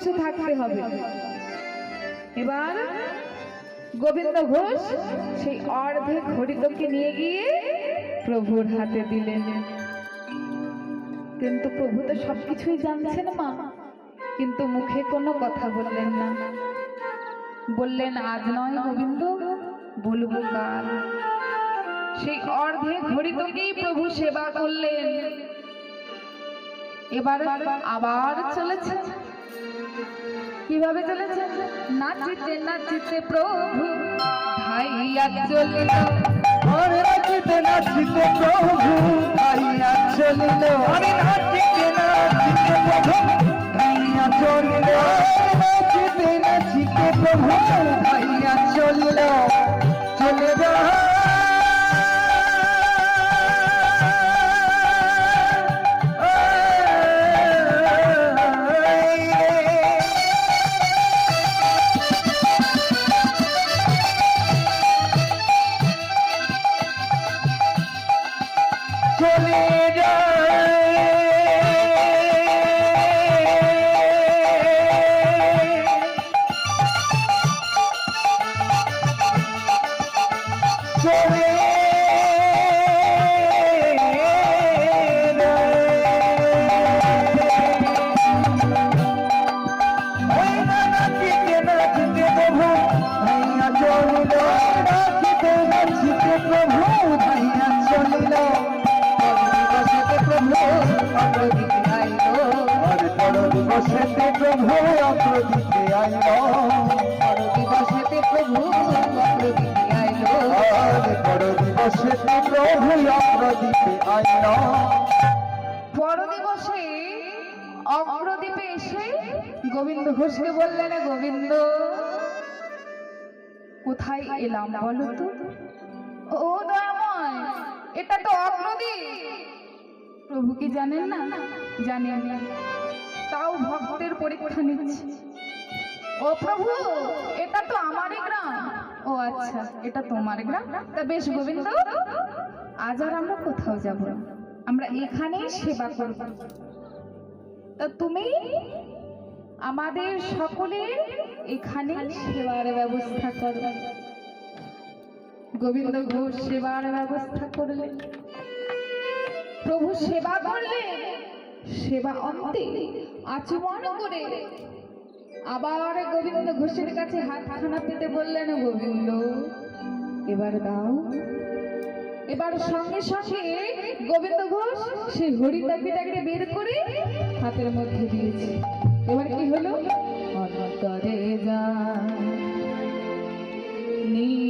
বসে থাকতে হবে। এবার গোবিন্দ ঘোষ সেই অর্ধেক হরিদকে নিয়ে গিয়ে প্রভুর হাতে দিলেন। কিন্তু প্রভু তো সবকিছুই জানছেন মা, কিন্তু মুখে কোনো কথা বললেন না। বললেন, আজ নয় গোবিন্দ, বলব কাল। সেই অর্ধেক হরিতকেই প্রভু সেবা করলেন। এবার আবার চলেছে কীভাবে চলেছে? নাচিতে নাচিতে প্রভু। ভাইয়া চলিল। নাচিতে নাচিতে প্রভু। ভাইয়া চলিল। দিবসেতে প্রভু অগ্রদিকে আইল গোবিন্দ ঘোষকে বললেন গোবিন্দ, কোথায় এলাম বলো তো? ও দয়াময়, এটা তো অগ্রদ্বীপ প্রভু কি জানেন না? জানি আমি, তাও ভক্তের পরীক্ষা নিচ্ছি। ও প্রভু, এটা তো আমারই গ্রাম। ও আচ্ছা এটা তোমার গ্রাম? তা বেশ গোবিন্দ, আজ আর আমরা কোথাও যাব আমরা এখানেই সেবা করব। তা তুমি? আমাদের সকলের এখানে সেবার ব্যবস্থা করো গোবিন্দ ঘোষ সেবার ব্যবস্থা করলেন। প্রভু সেবা করলেন। সেবা অন্তে আচমন করে। আবার গোবিন্দ ঘোষের কাছে হাত হাতখানা পেতে বললেন গোবিন্দ এবার দাও। এবার সঙ্গে সঙ্গে গোবিন্দ ঘোষ সেই হরিতাপিটাকে বের করে হাতের মধ্যে দিয়েছে। এবার কি হলো? অন্তরে যা নীলান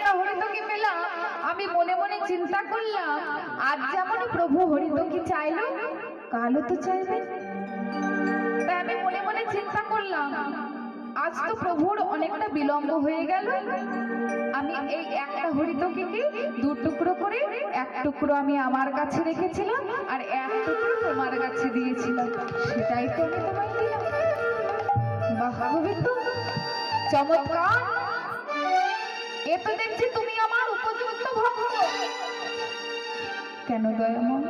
একটা হরিতকি পেলাম, আমি মনে মনে চিন্তা করলাম, আজ যেমন প্রভু হরিতকি চাইলো, কালও তো চাইবে। তাই আমি মনে মনে চিন্তা করলাম, আজ তো প্রভুর অনেকটা বিলম্ব হয়ে গেল। আমি এই একটা হরিতকে দু টুকরো করে এক টুকরো আমি আমার কাছে রেখেছিলাম আর এক টুকরো তোমার কাছে দিয়েছিলাম। সেটাই তো আমি তোমায় দিলাম। বাহ। চমৎকার। এ দেখছি তুমি আমার উপযুক্ত ভক্ত। কেন দয়াময়?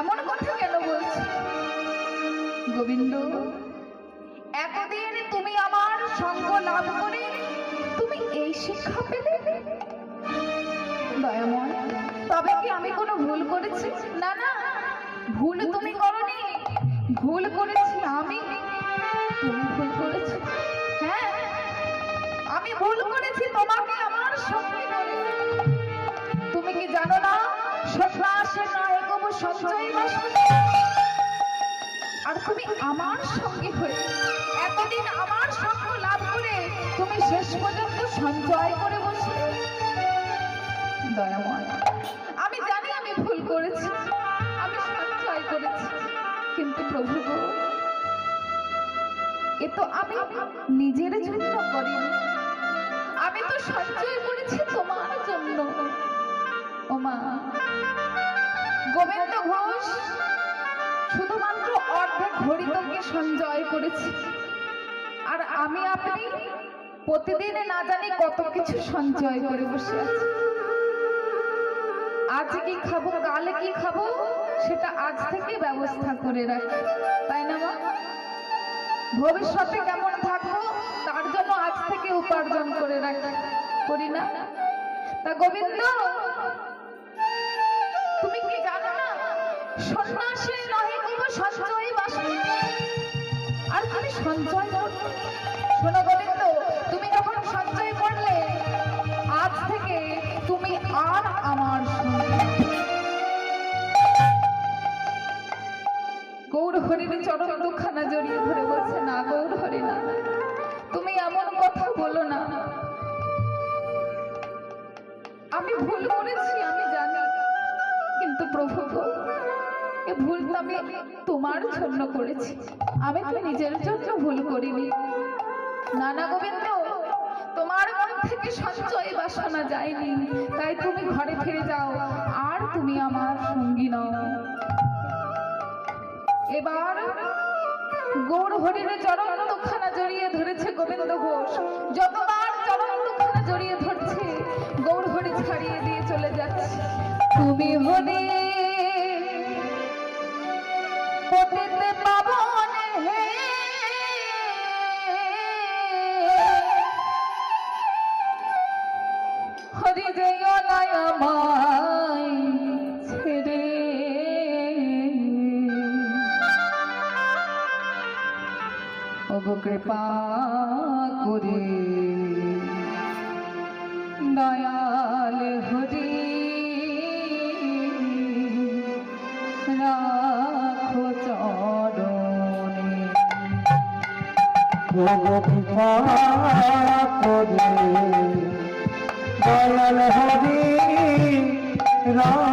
এমন কথা কেন বলছো? গোবিন্দ, এতদিন তুমি আমার সঙ্গ লাভ করে তুমি এই শিক্ষা পেলে? দয়াময়, তবে কি আমি কোনো ভুল করেছি? না না, ভুল তুমি করনি। ভুল করেছি আমি। তুমি ভুল করেছ। হ্যাঁ আমি ভুল করেছি, তোমাকে আমার সঙ্গে তুমি কি জানো না? সন্ন্যাসের নায়ক সঞ্চয় আর তুমি আমার সঙ্গে হয়ে, এতদিন আমার সঙ্গ লাভ করে তুমি শেষ পর্যন্ত সঞ্চয় করে বসলে। দয়াময়, আমি জানি আমি ভুল করেছি, আমি সঞ্চয় করেছি, কিন্তু প্রভু এ তো আমি নিজের জন্য করিনি। আমি তো সঞ্চয় করেছি তোমার জন্য। ওমা, গোবিন্দ ঘোষ, শুধুমাত্র অর্ধেক হরিতকে সঞ্চয় করেছি। আর আমি আপনি প্রতিদিন না জানি কত কিছু সঞ্চয় করে বসে আছি। আজ কি খাব, কালে কি খাব, সেটা আজ থেকে ব্যবস্থা করে রাখি। তাই না মা? ভবিষ্যতে কেমন থাকব? তার জন্য আজ থেকে উপার্জন করে রাখি। করি না? তা গোবিন্দ, তুমি কি জানো না? সন্ন্যাসী নহে কোনো সঞ্চয় বাসনা আর তুমি সঞ্চয় শোনো গোবিন্দ, তুমি যখন সঞ্চয় করলে আজ থেকে তুমি আর আমার গৌর হরিণী চরণ দুখানা জড়িয়ে ধরে বলছে, না গৌর হরি না তুমি এমন কথা বলো না। আমি ভুল করেছি, আমি জানি। কিন্তু প্রভু, এ ভুল আমি তোমার জন্য করেছি। আমি তো নিজের জন্য ভুল করিনি। নানা গোবিন্দ, তোমার মন থেকে সঞ্চয় বাসনা যায়নি। তাই তুমি ঘরে ফিরে যাও, আর তুমি আমার সঙ্গী নও। এবার গৌর হরিণে চরণ জড়িয়ে ধরেছে গোবিন্দ ঘোষ। যতবার চরণ দুখানা জড়িয়ে ধরছে, গৌর হরি ছাড়িয়ে দিয়ে চলে যাচ্ছে। তুমি হলে পতিতে পাবন কৃপা করে। দয়াল হরি রাখো চরণে। কৃপা করে। দয়াল হরি রাখো